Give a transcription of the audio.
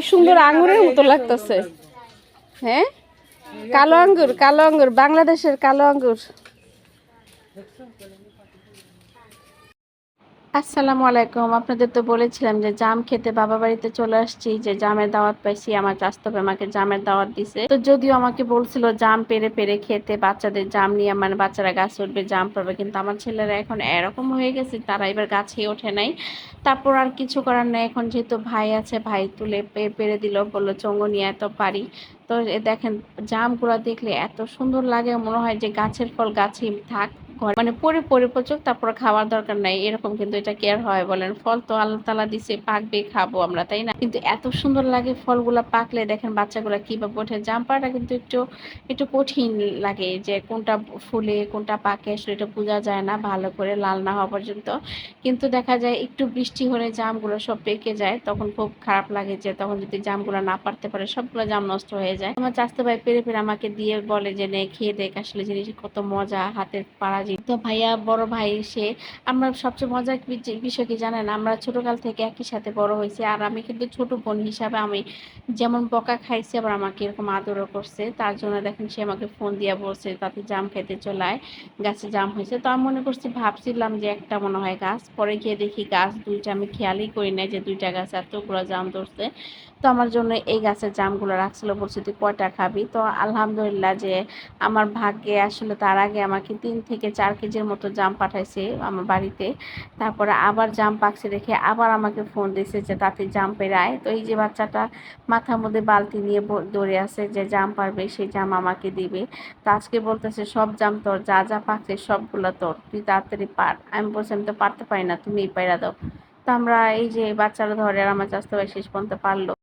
কি সুন্দর আঙুরের মতো লাগতেছে। হ্যাঁ? কালো আঙ্গুর কালো আঙ্গুর বাংলাদেশের কালো আঙ্গুর। আসসালামু আলাইকুম। আপনাদের তো বলেছিলাম যে জাম খেতে বাবা বাড়িতে চলে আসছি, যে জামের দাওয়াত পাইছি, আমার চাস্তবে আমাকে জামের দাওয়াত দিছে। তো যদিও আমাকে বলছিল জাম পেরে পেরে খেতে, বাচ্চাদের জাম নিয়ে মানে বাচ্চারা গাছ উঠবে, জাম পাবে কিন্তু আমার ছেলেরা এখন এরকম হয়ে গেছে, তারা এবার গাছে ওঠে নাই। তারপর আর কিছু করার নেই, এখন যেহেতু ভাই আছে, ভাই তুলে পেরে দিল, বলল, চঙ্গ নিয়ে এত পারি। তো দেখেন, জামগুলো দেখলে এত সুন্দর লাগে, মনে হয় যে গাছের ফল গাছেই থাক। ঘরে। মানে পরে পরে পচুক তারপর খাওয়ার দরকার নাই। এরকম কিন্তু এটা কেয়ার হয়, বলেন। ফল তো আল্লাহ তালা দিছে, পাকবে, খাব আমরা, তাই না? কিন্তু এত সুন্দর লাগে ফলগুলা পাকলে, দেখেন বাচ্চাগুলা কীভাবে ওঠে। জাম পাড়াটা কিন্তু একটু একটু কঠিন লাগে যে কোনটা ফুলে, কোনটা পাকে, আসলে এটা বোঝা যায় না, ভালো করে লাল না হওয়া পর্যন্ত। কিন্তু দেখা যায় একটু বৃষ্টি হলে জামগুলো সব পেকে যায়, তখন খুব খারাপ লাগে যে তখন যদি জামগুলো না পারতে পারে, সবগুলো জাম নষ্ট হয়ে যায়। আমার চাস্তে ভাই পেরে পেরে আমাকে দিয়ে বলে যে, নে, খেয়ে দেখ, আসলে জিনিস কত মজা, হাতের পাড়া জিনিস তো ভাইয়া, বড় ভাই সে, আমরা সবচেয়ে মজার বিষয় কি জানেন? আমরা ছোটকাল থেকে একই সাথে বড় হয়েছি আর আমি কিন্তু ছোট বোন হিসাবে আমি যেমন বকা খাইছি, আবার আমাকে এরকম আদরও করছে। তার জন্য দেখেন সে আমাকে ফোন দিয়ে বলছে, তাতে জাম খেতে চলায় গাছে জাম হয়েছে। তো আমি মনে করছি, ভাবছিলাম যে একটা মনে হয় গাছ। পরে গিয়ে দেখি গাছ দুইটা আমি খেয়ালই করি না যে দুইটা গাছ এতগুলো জাম ধরছে। তো আমার জন্য এই গাছের জামগুলো রাখছিল, বলছে, তুই কয়টা খাবি? তো আলহামদুলিল্লাহ যে আমার ভাগ্যে আসলে তার আগে আমাকে তিন থেকে চার কেজির মতো জাম পাঠাইছে আমার বাড়িতে। তারপরে আবার জাম পাকছে দেখে আবার আমাকে ফোন দিয়েছে যে তাতে জাম পেরায়। তো এই যে বাচ্চাটা মাথার মধ্যে বালতি নিয়ে দৌড়ে আছে যে জাম পারবে, সেই জাম আমাকে দিবে। তো আজকে বলতেছে, সব জাম তোর, যা যা পাকছে সবগুলো তোর, তুই তাড়াতাড়ি পার। আমি বলছি, আমি তো পারতে পারি না, তুমিই পাইরা দাও। তো আমরা এই যে বাচ্চারা ধরে আর আমার চাষতে শেষ পর্যন্ত পারল।